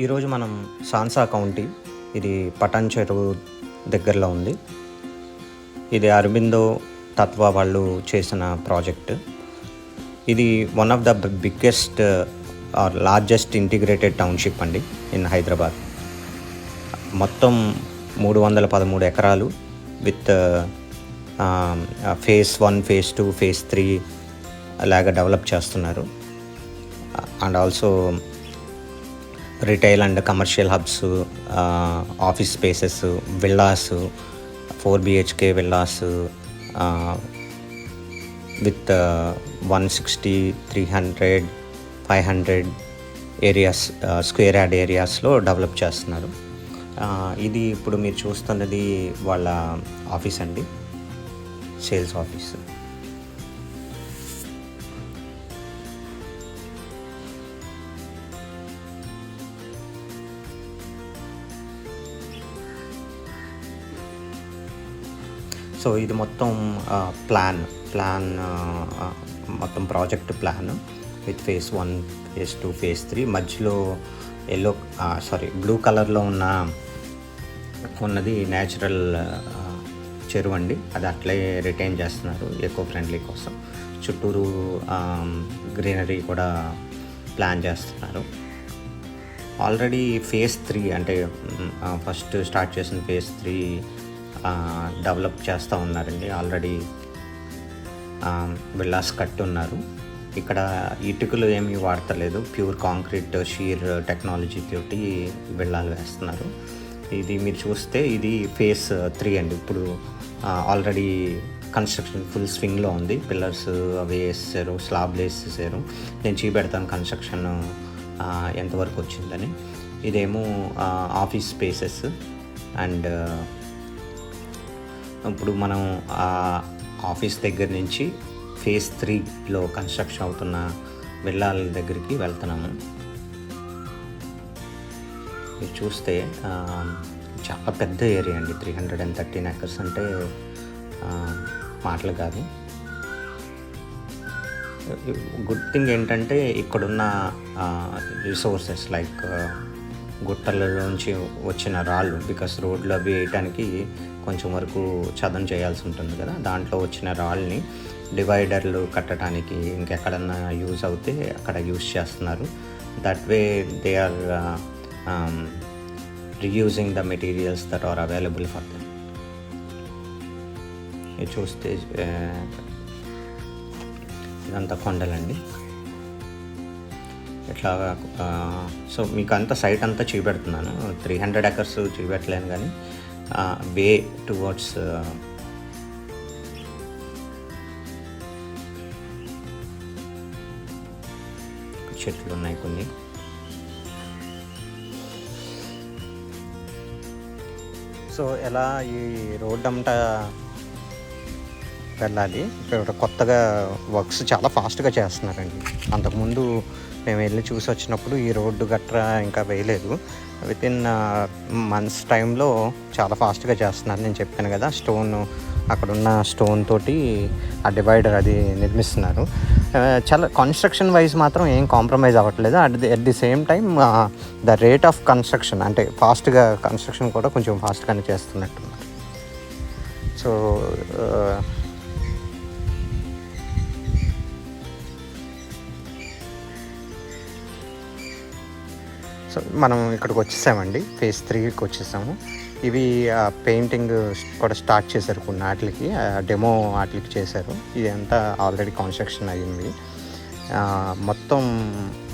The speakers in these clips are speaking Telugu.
ఈరోజు మనం సాన్సా కౌంటీ ఇది పటాన్ చెరువు దగ్గరలో ఉంది. ఇది అరబిందో తత్వ వాళ్ళు చేసిన ప్రాజెక్ట్. ఇది one of the biggest or largest integrated township అండి ఇన్ హైదరాబాద్. మొత్తం మూడు వందల పదమూడు ఎకరాలు with phase one phase two phase three అలాగా డెవలప్ చేస్తున్నారు. Uh, and also retail and commercial hubs office spaces villas four BHK villas with one sixty three hundred five hundred areas square yard ఏరియాస్లో డెవలప్ చేస్తున్నారు. ఇది ఇప్పుడు మీరు చూస్తున్నది వాళ్ళ ఆఫీస్ అండి. సేల్స్ ఆఫీస్ సో ఇది మొత్తం ప్లాన్ ప్లాన్ మొత్తం project plan with phase one phase two phase three మధ్యలో ఎల్లో సారీ బ్లూ కలర్లో ఉన్న ఉన్నది న్యాచురల్ చెరువు అండి. అది అట్లే రిటైన్ చేస్తున్నారు ఎకో ఫ్రెండ్లీ కోసం. చుట్టూరు గ్రీనరీ కూడా ప్లాన్ చేస్తున్నారు. ఆల్రెడీ ఫేజ్ త్రీ అంటే ఫస్ట్ స్టార్ట్ చేసిన ఫేజ్ త్రీ డెవలప్ చేస్తూ ఉన్నారండి. ఆల్రెడీ విల్లాస్ కట్టున్నారు ఇక్కడ ఇటుకలు ఏమీ వాడతలేదు. ప్యూర్ కాంక్రీట్ షీర్ టెక్నాలజీ తోటి విల్లాలు వేస్తున్నారు. ఇది మీరు చూస్తే ఇది ఫేస్ త్రీ అండి. ఇప్పుడు ఆల్రెడీ కన్స్ట్రక్షన్ ఫుల్ స్వింగ్లో ఉంది. పిల్లర్స్ అవి వేసేసారు స్లాబ్లు వేసేసారు. నేను చూపెడతాను కన్స్ట్రక్షన్ ఎంతవరకు వచ్చిందని. ఇదేమో ఆఫీస్ స్పేసెస్ అండ్ ఇప్పుడు మనం ఆ ఆఫీస్ దగ్గర నుంచి ఫేజ్ త్రీలో కన్స్ట్రక్షన్ అవుతున్న విల్లాల దగ్గరికి వెళ్తున్నాము. మీరు చూస్తే చాలా పెద్ద ఏరియా అండి. Three hundred and thirteen acres అంటే మాటలు కాదు. గుడ్ థింగ్ ఏంటంటే ఇక్కడున్న రిసోర్సెస్ లైక్ గుట్టలలోంచి వచ్చిన రాళ్ళు బికాస్ రోడ్లు అవి వేయటానికి కొంచెం వరకు చదం చేయాల్సి ఉంటుంది కదా. దాంట్లో వచ్చిన రాళ్ళని డివైడర్లు కట్టడానికి ఇంకెక్కడన్నా యూజ్ అవుతే అక్కడ యూజ్ చేస్తున్నారు. That way they are reusing the materials that are available for them చూస్తే uh, ఇదంతా కొండలండి. ఇట్లా సో మీకు అంతా సైట్ అంతా చూపెడుతున్నాను. త్రీ హండ్రెడ్ ఎకర్స్ చూపెట్టలేను కానీ వే టువర్డ్స్ చెట్లు ఉన్నాయి కొన్ని. సో ఎలా ఈ రోడ్ అంతా వెళ్ళాలి? ఇక్కడ కొత్తగా వర్క్స్ చాలా ఫాస్ట్గా చేస్తున్నారండి. అంతకుముందు మేము వెళ్ళి చూసి వచ్చినప్పుడు ఈ రోడ్డు గట్రా ఇంకా వేయలేదు. విత్ ఇన్ మంత్స్ టైంలో చాలా ఫాస్ట్గా చేస్తున్నారు. నేను చెప్పాను కదా స్టోన్ అక్కడున్న స్టోన్ తోటి ఆ డివైడర్ అది నిర్మిస్తున్నారు. చాలా కన్స్ట్రక్షన్ వైజ్ మాత్రం ఏం కాంప్రమైజ్ అవ్వట్లేదు. At the at the same time the rate of construction అంటే ఫాస్ట్గా కన్స్ట్రక్షన్ కూడా కొంచెం ఫాస్ట్గానే చేస్తున్నట్టున్నారు. సో సో మనం ఇక్కడికి వచ్చేసామండి. ఫేజ్ త్రీకి వచ్చేసాము. ఇవి పెయింటింగ్ కూడా స్టార్ట్ చేశారు కొన్ని వాటికి డెమో వాటికి చేశారు. ఇదంతా ఆల్రెడీ కన్స్ట్రక్షన్ అయ్యింది మొత్తం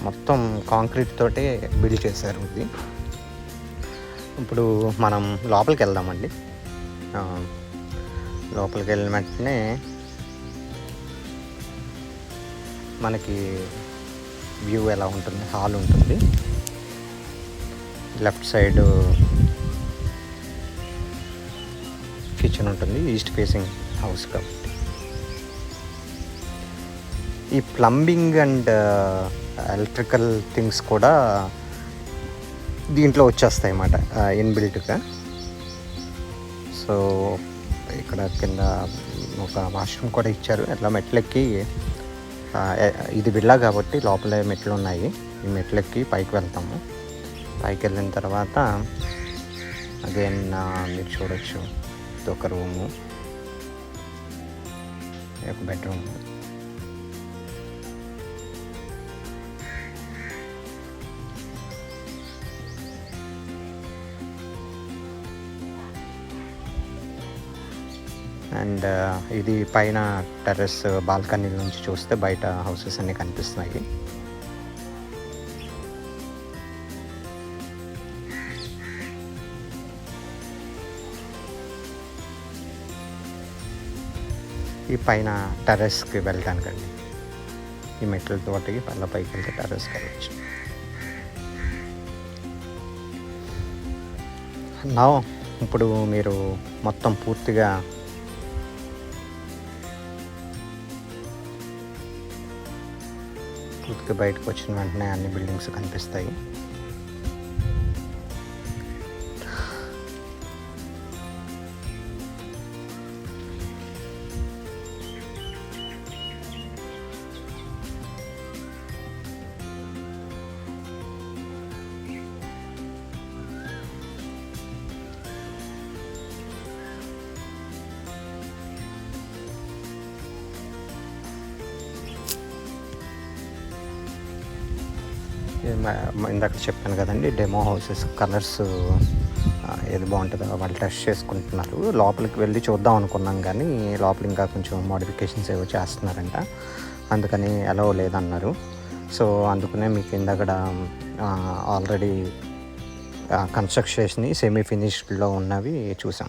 మొత్తం కాంక్రీట్ తోటే బిల్డ్ చేశారు ఇది. ఇప్పుడు మనం లోపలికి వెళ్దామండి. లోపలికి వెళ్ళిన వెంటనే మనకి వ్యూ ఎలా ఉంటుంది? హాల్ ఉంటుంది. లెఫ్ట్ సైడ్ కిచెన్ ఉంటుంది ఈస్ట్ ఫేసింగ్ హౌస్ కాబట్టి. ఈ ప్లంబింగ్ అండ్ ఎలక్ట్రికల్ థింగ్స్ కూడా దీంట్లో వచ్చేస్తాయి అన్నమాట uh, ఇన్బిల్ట్గా సో ఇక్కడ కింద ఒక వాష్రూమ్ కూడా ఇచ్చారు. అట్లా మెట్లెక్కి uh, ఇది విల్లా కాబట్టి లోపలే మెట్లు ఉన్నాయి. ఈ మెట్లెక్కి పైకి వెళ్తాము. పైకి వెళ్ళిన తర్వాత అగైన్ మీరు చూడొచ్చు. ఇది ఒక రూము ఒక బెడ్రూమ్. అండ్ ఇది పైన టెర్రస్ బాల్కనీ నుంచి చూస్తే బయట హౌసెస్ అన్నీ కనిపిస్తున్నాయి. ఈ పైన టెర్రస్కి వెళ్ళడానికండి ఈ మెట్లతోటి పళ్ళ పైకి వెళ్తే టెర్రస్కి వెళ్ళచ్చు. నా ఇప్పుడు మీరు మొత్తం పూర్తిగా పూర్తిగా బయటకు వచ్చిన వెంటనే అన్ని బిల్డింగ్స్ కనిపిస్తాయి. ఇందాక చెప్పాను కదండి డెమో హౌసెస్ కలర్స్ ఏది బాగుంటుందో వాళ్ళు టెస్ట్ చేసుకుంటున్నారు. లోపలికి వెళ్ళి చూద్దాం అనుకున్నాం కానీ లోపల ఇంకా కొంచెం మోడిఫికేషన్స్ ఏవో చేస్తున్నారంట. అందుకని అలో లేదన్నారు. సో అందుకనే మీకు ఇందాక ఆల్రెడీ కన్స్ట్రక్ట్ చేసినవి సెమీ ఫినిష్డ్లో ఉన్నవి చూసాం.